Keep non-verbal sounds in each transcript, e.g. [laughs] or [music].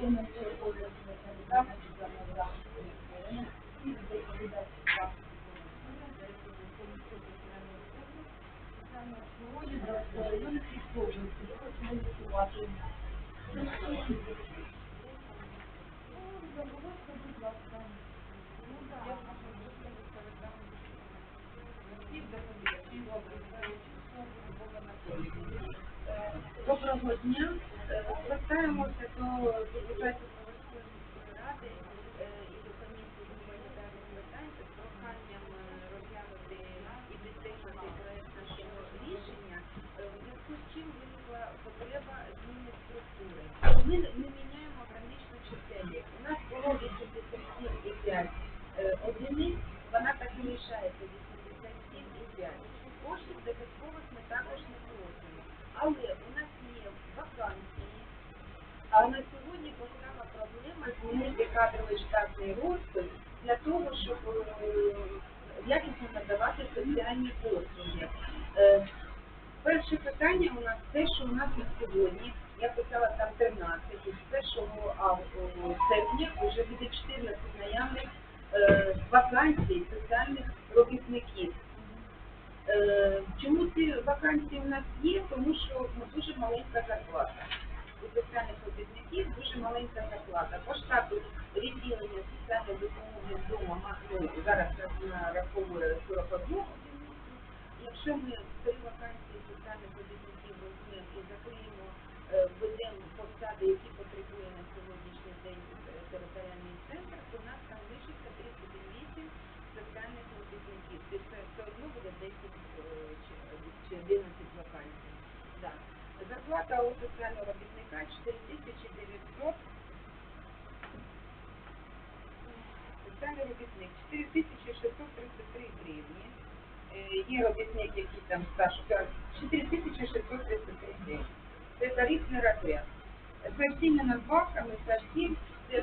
на Доброго дня. Е, Звертаємося до депутатів ради е, і до комісії з гуманітарних питань з проханням е, розглянути і підтримати проект нашого рішення, е, в зв'язку з чим виникла потреба зміни структури. Ми не міняємо граничну чисельність. У нас було 87,5 е, одиниць, вона так і лишається 87,5. Коштів додаткових ми також не просимо. Але у нас є вакансії, а на сьогодні постала проблема змінити кадровий штатний розпис для того, щоб е, якісно надавати соціальні послуги. Е, Перше питання у нас те, що у нас на сьогодні, я писала там 13, з 1 серпня вже буде 14 наявних е, вакансій соціальних робітників. Чому ці вакансії у нас є? Тому що ну, дуже маленька зарплата. Соціальних робітників дуже маленька зарплата. По штату відділення соціальної допомоги вдома ну, зараз нараховує 41 одиницю. Якщо ми три вакансії соціальних робітників візьмемо і закриємо, введемо посади, які потребує на сьогоднішній день е, територіальний центр, то у нас там лишиться 38 соціальних робітників. Це все одно буде 10 е, чи, чи 11 вакансій. Да. Зарплата у соціального робітника 4900. Соціальний робітник 4633 гривні. Е, Є робітник, який там стаж 4633 гривні. Це тарифний розряд. З всіми надбавками, со всім,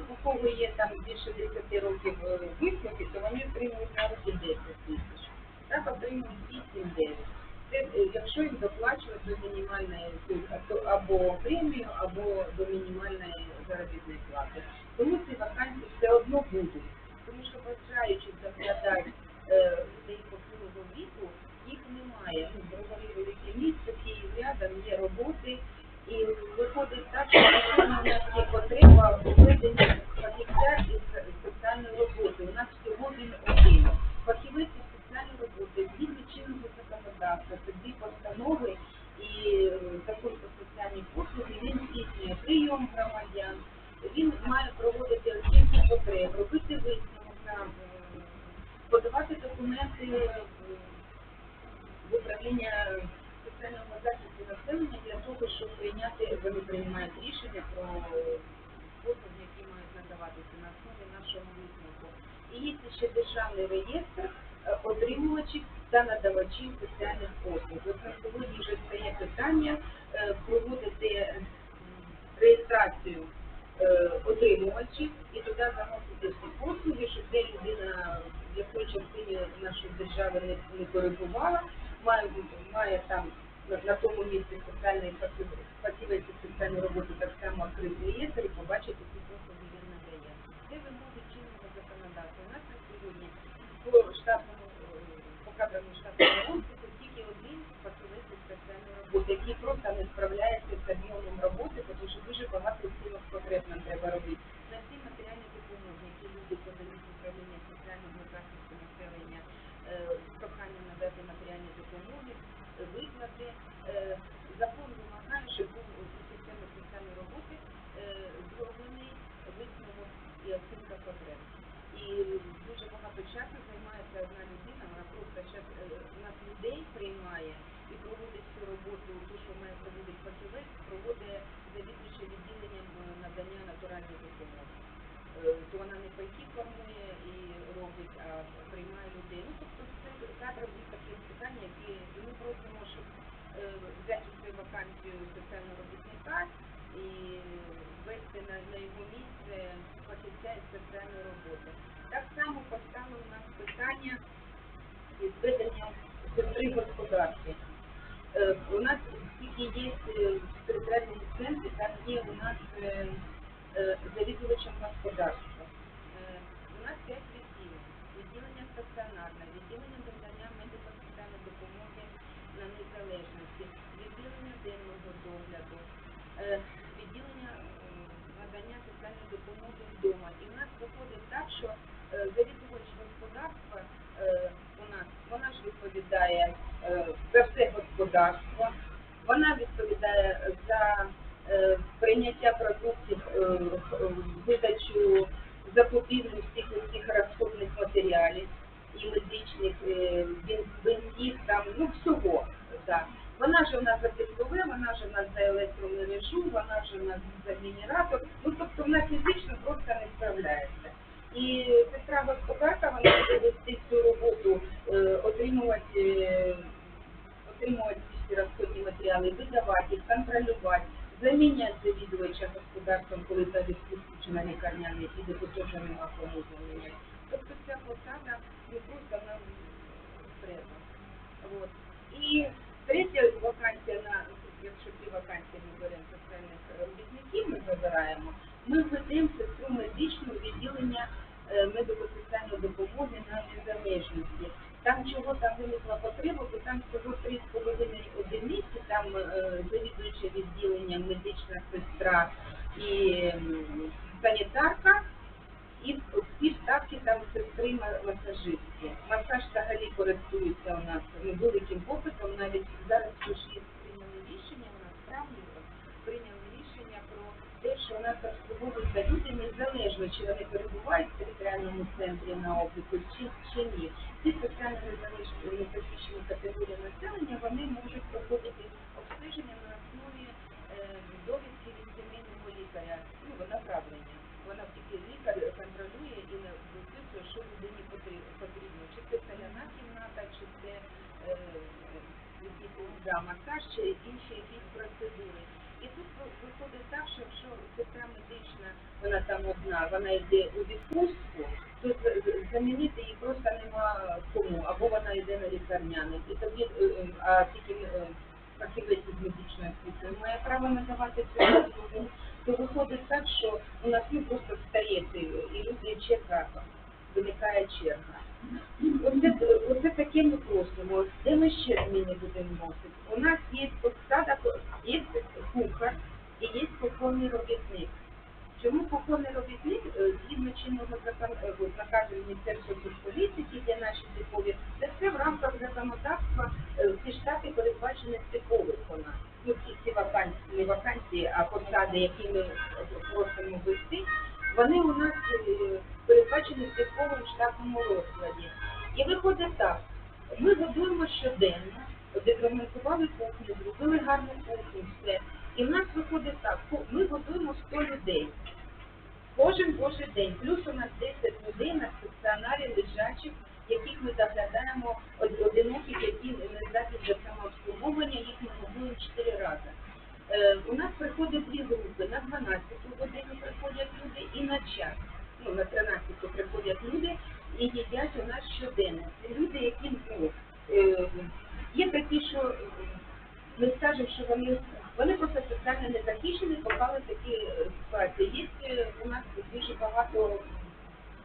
у кого є там більше 10 років е, вислуги, то вони отримують на руки 10 тисяч. Так отримують 8-9. Е, якщо їм доплачувати до мінімальної е, або премію, або до мінімальної заробітної плати. Тому ці вакансії все одно будуть. Тому що бажаючих заглядати е, людей похилого віку, їх немає. Ну, Броварі велике місце, рядом, є роботи. І виходить так, що у нас є потреба у веденні фахівця із соціальної роботи. У нас всього він один. Фахівець із соціальної роботи, законодавства, дві постанови і е, закон про соціальні послуги, він здійснює прийом громадян, він має проводити оцінку потреб, робити висновок подавати документи е, в управління соціального захисту населення для того, щоб прийняти, вони приймають рішення про послуги, які мають надаватися на основі нашого висновку. І є ще державний реєстр е, отримувачів та надавачів соціальних послуг. От на сьогодні вже стає питання е, проводити реєстрацію е, отримувачів і туди заносити всі послуги, щоб де людина в якої частині нашої держави не, не перебувала, має, має там на, на тому місці соціальної фахів- фахівець соціальної роботи так само відкрити реєстр і побачити ці послуги І сестра господарка, вона буде вести цю роботу, е, отримувати, е, отримувати всі розходні матеріали, видавати контролювати, заміняти завідувача господарством, коли та відпустить на лікарняний піде, бо нема кому заміняти. Тобто ця посада не нам треба. Вот. І третя вакансія на якщо ті вакансії ми беремо соціальних робітників, ми забираємо, ми введемо сестру медичну відділення Е, медико-соціальної допомоги на незалежності. Там чого там виникла потреба, бо там всього 3,5 одиниці, там е, завідуюча відділення медична сестра і санітарка, і всі ставки там сестри масажистки. Масаж взагалі користується у нас ну, великим попитом, навіть зараз 6 що у нас обслуговуються люди незалежно, чи вони перебувають в територіальному центрі на обліку, чи, чи ні. Ці соціально незахищені категорії населення, вони можуть проходити обстеження на основі е, довідки від сімейного лікаря, ну, направлення. Вона тільки лікар контролює і виписує, що людині потрібно. Чи це соляна кімната, чи це е, да, масаж, чи інші якісь процедури. І тут виходить так, що якщо сестра медична, вона там одна, вона йде у відпустку, то замінити її просто нема кому, або вона йде на лікарняний. І тоді, е, е, а тільки е, фахівець з медичної освіти має право надавати цю послугу, то виходить так, що у нас ну, просто встає і люди черга, виникає черга. Оце, оце таке ми просимо. Де ми ще зміни будемо вносити? У нас є посада, є кухар і є кухонний робітник. Чому кухонний робітник, е, згідно чинного закон, е, наказу Міністерства політики, є наші типові, це все в рамках законодавства, е, ці штати передбачені типових у нас. Ну, ці вакансії, не вакансії, а посади, які ми час. Ну, на 13 приходять люди і їдять у нас щоденно. Це люди, які ну, е, є такі, що е, ми скажемо, що вони, вони просто соціально не захищені, попали в такі е, ситуації. Є у нас дуже багато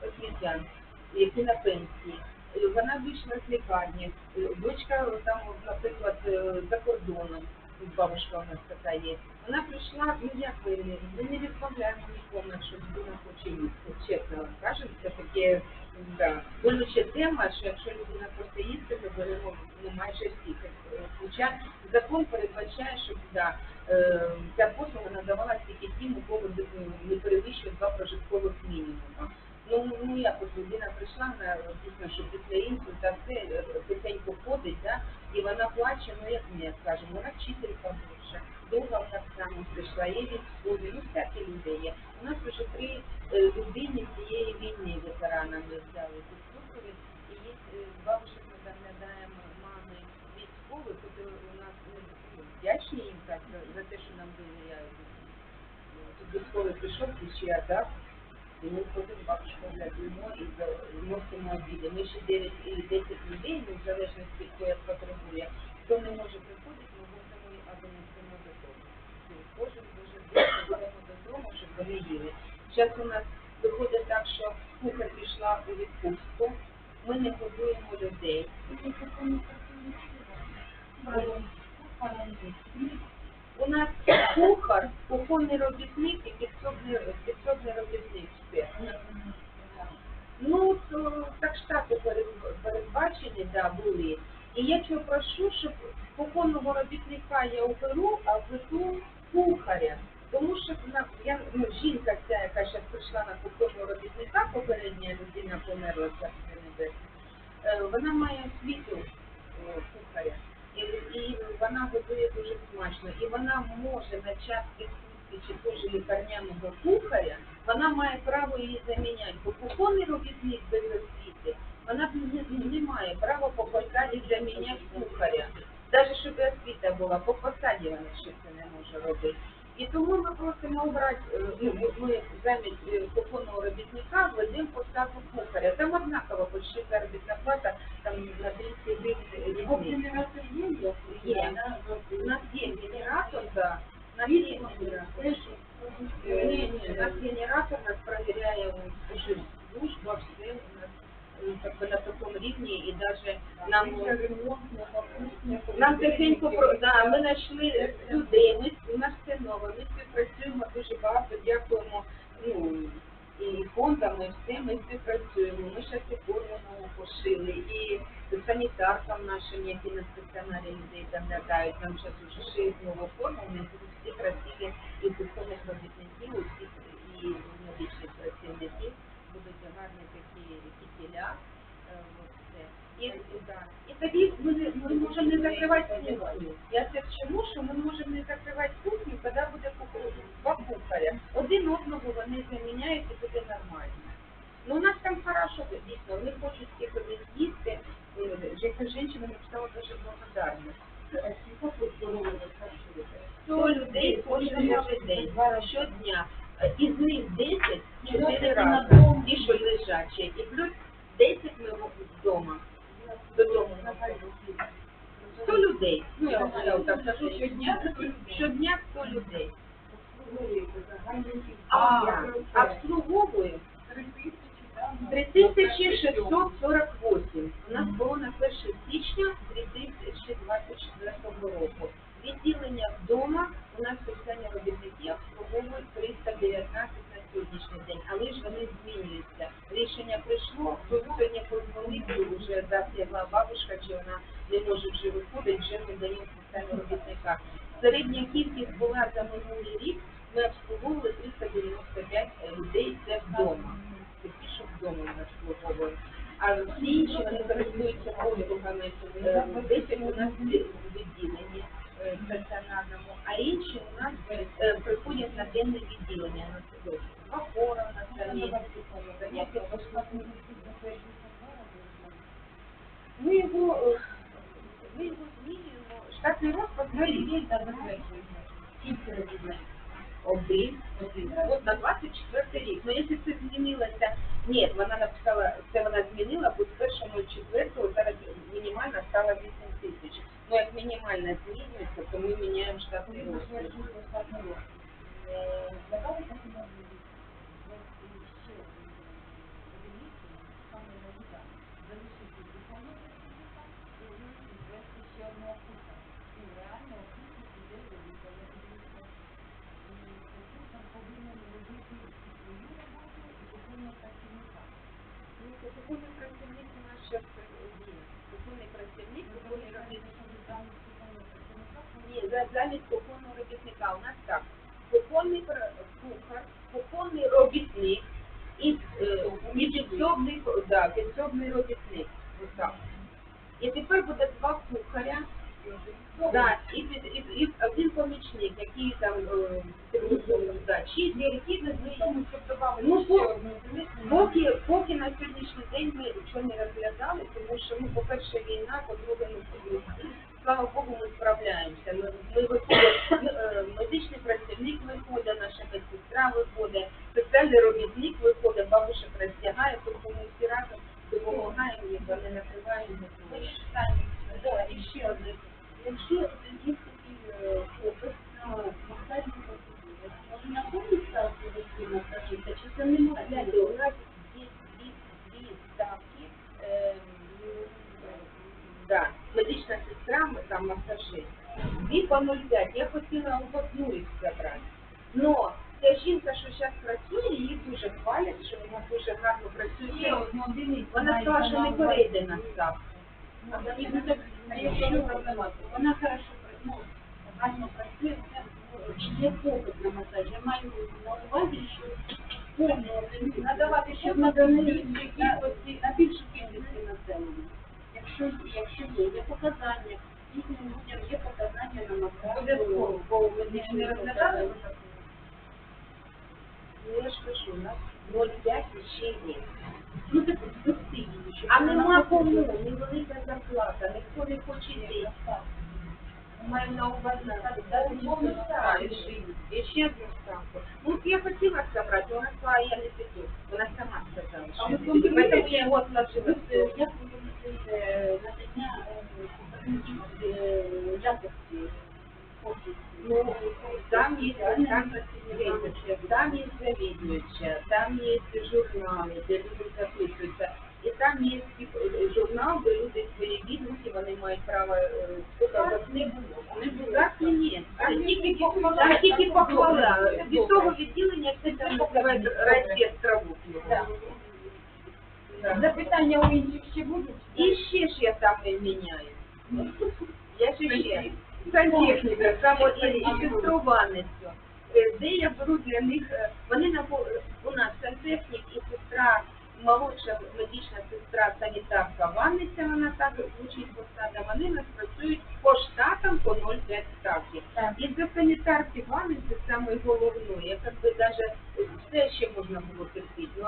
освітян, які на пенсії. Вона вийшла з лікарні, дочка там, наприклад, за кордоном, бабушка у нас така є. Вона прийшла, ну як ми, не- ми не відмовляємо нікому, якщо людина хоче їсти, чесно вам кажемо, це таке, да, болюча тема, що якщо людина хоче їсти, беремо ну, майже всіх. Е, Хоча закон передбачає, що да, е, ця послуга надавалася тільки тим, у кого е, не перевищує два прожиткових мінімума. Ну, ну як от людина прийшла на дійсно, що після інсульта все тихенько ходить, да, і вона плаче, ну як ми скажемо, вона вчителька більше, довго так само прийшла, є військові, ну всякі люди є. У нас вже три людини цієї війни ветеранами взяли послухали, і е, бабушек ми доглядаємо мами військових, які у нас ну, вдячні їм так за, те, що нам довіряють. Тут військовий прийшов, ключі дав, і ми ходимо бабушку глядимо і вносимо обіди. Ми ще 9 і 10 людей, ну, в залежності, хто як потребує. Хто не може приходити, ми возимо або несемо додому. Тобто Кожен дуже додому, щоб вони їли. Зараз у нас виходить так, що кухар пішла у відпустку, ми не годуємо людей. У нас кухар, кухонний робітник і підсобний, робітник. Ну, то так штати передбачені, да, були. І я чого прошу, щоб кухонного робітника я уберу, а введу кухаря. Тому що я, ну, жінка ця, яка зараз прийшла на кухонного робітника, попередня людина померла царстві е, вона має освіту кухаря. І, і вона готує дуже смачно. І вона може на час чи теж лікарняного кухаря, вона має право її заміняти. Бо кухонний робітник без освіти, вона не, не має права по посаді заміняти кухаря. Навіть щоб освіта була, по посаді вона ще це не може робити. І тому ми просимо обрати, е, ну, ми- замість е, кухонного робітника введемо посаду кухаря. Там однакова почти заробітна плата, там на 30 гривень різниця. Є. У нас є генератор, да. У нас є генератор. Е, Ні, ні, у нас генератор, нас уже служба, все у нас е, как бы на такому рівні і даже нам нам тихенько да, ми знайшли людей, ми у нас все нове, ми співпрацюємо дуже багато, дякуємо ну і фондам, і все, ми співпрацюємо. Ми ще і форму нову пошили, і санітаркам нашим, які на стаціонарі людей доглядають, нам зараз вже шиють нову форму, у них будуть всі красиві і кухонних робітників, і всіх і медичних працівників будуть гарні такі кітіля. е. І, да. і тоді ми, ми можемо не закривати кухню. Я це к чому, що ми можемо не закривати кухню, коли буде два кухаря. Один одного вони заміняють і буде нормально. Ну, у нас там хорошо, дійсно, вони хочуть всіх їсти. Жінка написала дуже благодарна. 100 людей кожен день, щодня. Із них 10 чотири рази, ті, що лежачі, і плюс 10 ми вдома. Додому. 100 людей. Ну, я вам так кажу, щодня, щодня 100 людей. А, обслуговує 3648. У нас було на 1 січня 2024 року. Відділення вдома у нас спеціальні робітники обслуговують 319 на сьогоднішній день, але ж вони змінюються. Рішення прийшло, тут сьогодні позвонити, вже заслігла бабушка, чи вона не може вже виходити, вже ми даємо спеціальні робітника. Середня кількість була за минулий приходять на денне відділення. На там є. Заняття послуг. Ми його, ми його змінюємо. Штатний розпад перевірить та затверджується. Скільки робітників? Один. От на 24 рік. Ну, якщо це змінилося, ні, вона написала, це вона змінила, бо з 1.04 зараз мінімальна стала 8 тисяч. Ну, як мінімальна змінюється, то ми міняємо штатний Розпад. Ну, це Кухонний працівник у нас зараз є. Кухонний працівник, кухонний робітник. Ні, за- замість кухонного робітника у нас так. Пр- кухар, кухонний робітник і, е, і підсобний робітник. Ось так. І тепер буде два кухаря. Да, під- і, і один помічник, який там е, да, чи знайомий, щоб додати. Ну, по- поки, поки на сьогоднішній день ми нічого не розглядали, тому що, ну, по-перше, війна, по-друге, ну, слава Богу, ми справляємося. Ми, ми виходимо, е, медичний працівник виходить, наша медсестра виходить, соціальний робітник виходить, бабушек роздягає, тобто ми всі разом допомагаємо вони накривають. Да, і ще одне. Якщо є такий е, хлопець на масажній процедурі, може знаходиться в Україні, скажімо, чи по 0,5. Я хотіла в одну їх забрати. Но ця жінка, що зараз працює, її дуже хвалять, що вона дуже гарно працює. Вона сказала, що не перейде на ставку. Ну, вона хорошо ну, гарно працює, є попит на масаж. Я маю на увазі, що надавати, надали кількості, на більшу кількості населення. Якщо, якщо є, є показання, їхнім людям є показання на. Обов'язково, бо ми не розглядали. Ну, я ж кажу, у нас 0,5 ще є. Ну, її, щоб А нема кому, невелика зарплата, ніхто не хоче йти. Маю на увазі, навіть повну ставку. І ще одну ставку. Ну, я хотіла забрати, вона сказала, я не піду. Вона сама сказала, А піду. Поэтому я його отложила. Е, Як ви вирішуєте якості? Ну, там там працівники, там есть завідуюча, там есть журнали, де люди записуються. І там є журнал, де люди свої відгуки, вони мають право сказати, не було. Так і ні. Там тільки похвала. Тільки похвала. Від того відділення все там називають райспецтраву. Запитання у інших ще будуть? І ще ж я там міняю. [laughs] Я ще ще. Сантехніка, фільтрованицю. Е, Де я беру для них, е, вони на у нас сантехнік і сестра, молодша медична сестра, санітарка Ванниця, вона так звучить посада, вони нас працюють по штатам по 0,5 ставки. І за санітарки Ванниці саме головної, я как би даже все ще можна було терпіти.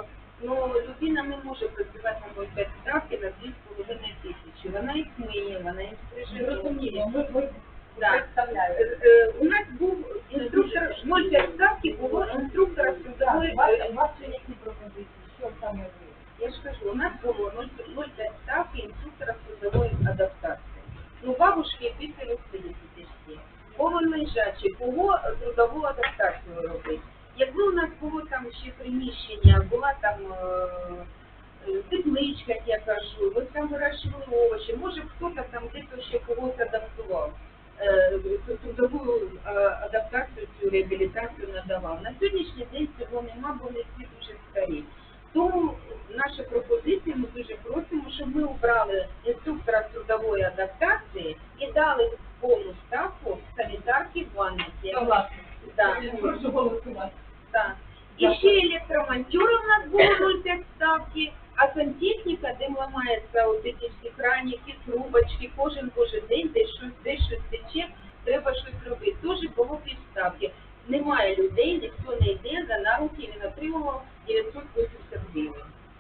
Но людина не може працювати на 0,5 ставки на 2,5 тисячі. Вона їх миє, вона їх. Зрозуміло, ми, ми Да. представляємо. Е, е, У нас був інструктор 0,5 ставки, було інструктора трудової. У вас, у вас ще які пропозиції? Що саме ви? Я ж кажу, у нас було 0,5 ставки інструктора трудової адаптації. Ну, бабушки після 80 всі. Кого лежачі, кого трудову адаптацію робити. Якби у нас було там ще приміщення, була там е, е, тепличка, як я кажу, ви там вирощували овочі, може хтось там десь ще когось адаптував. е, Трудову е, адаптацію, цю реабілітацію надавав. На сьогоднішній день цього нема, бо не всі дуже старі. Тому наша пропозиція, ми дуже просимо, щоб ми обрали інструктора трудової адаптації і дали повну ставку санітарки в Ванниці. Прошу голосувати. Так. І ще електромонтера у нас було 0,5 ставки, а сантехніка, де ламаються от ці всі краники, трубочки, кожен божий день десь щось, десь щось тече, треба щось робити. Теж було півставки. Немає людей, ніхто не йде за на руки, він отримував 980 гривень.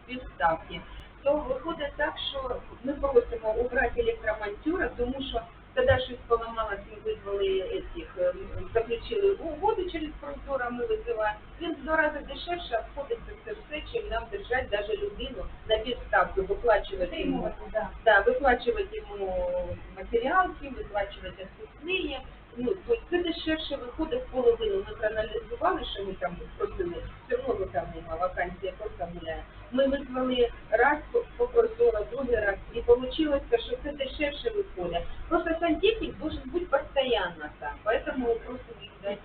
Півставки. То виходить так, що ми просимо убрати електромонтера, тому що тоді щось поламалось, ми визвали этих, е, заключили угоду через прозоро, ми визиваємо. Він в два рази дешевше обходиться це все, чим нам держати навіть людину на півставку, виплачувати йому. Да. Да, виплачувати йому матеріалки, виплачувати освітлення. Ну, то це дешевше виходить в половину. Ми проаналізували, що ми там просили, все одно там нема, вакансія просто гуляє. Ми визвали раз по, прозоро, другий раз, і вийшло, що це дешевше виходить. Просто сантехник должен бути постійно там, поэтому просимо їх дати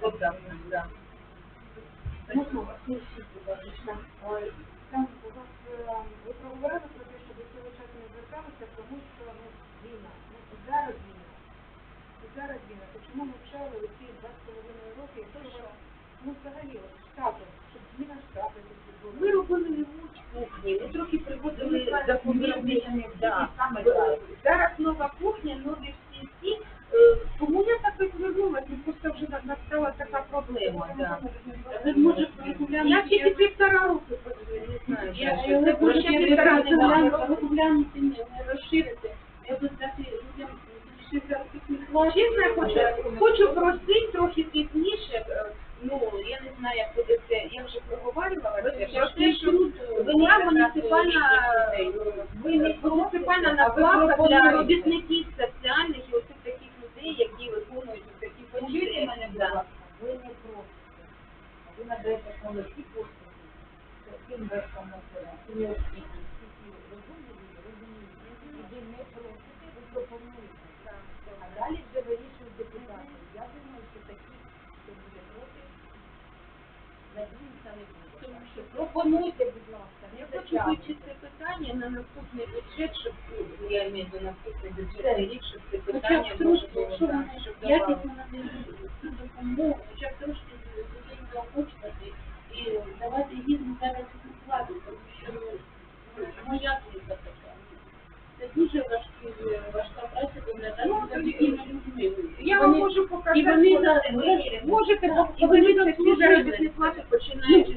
вот так, да. Ласка. Ой, Там у вас е, ви про те, що до цього не зверталися, тому що ну, війна. Ну, зараз війна. Зараз війна. Чому оці два з половиною роки, якщо ви, ну взагалі, от штатом, щоб зміна штату якось Робили кухні, ми трохи приводили заповідні. Да. Е. Зараз нова кухня, нові всі ці. Е, Тому я так і звернулася, ну, просто вже на- настала така проблема. Да. Може? Я тільки півтора року не знаю. Я ще півтора немає. не розширити. Я би дати людям більше плат. Чесно, я хочу, хочу просити трохи пізніше, е, ну, я не знаю, як буде це, я вже проговорювала це, про те, що виникла муніципальна, е, муніципальна надбавка для робітників соціальних і оцих таких людей, які виконують такі Почуйте функції. Мене, ласка, ви не просите. Ви надаєте молоді послуги. Це інвестом населення. Необхідність. Всі ці розумні люди розуміють. Ви не просите, ви пропонуєте. А далі вже вирішують депутати. Я думаю, що такі, хто буде проти, надіюся, не буде. Пропонуйте, будь ласка, не хочу вивчити питання на наступний бюджет, щоб ну, я маю на наступний бюджетний рік, щоб це Хоча питання трошки, було якщо так, вони щоб якісно надають цю допомогу, хоча б трошки людей заохочувати і давати гідну заробітну плату, тому що ну, ну як не це дуже важкі, важка праця доглядати Ну, за такими людьми. Я вам вони- можу показати, і вони за- можете І вони заслужили заробітні плати, починаючи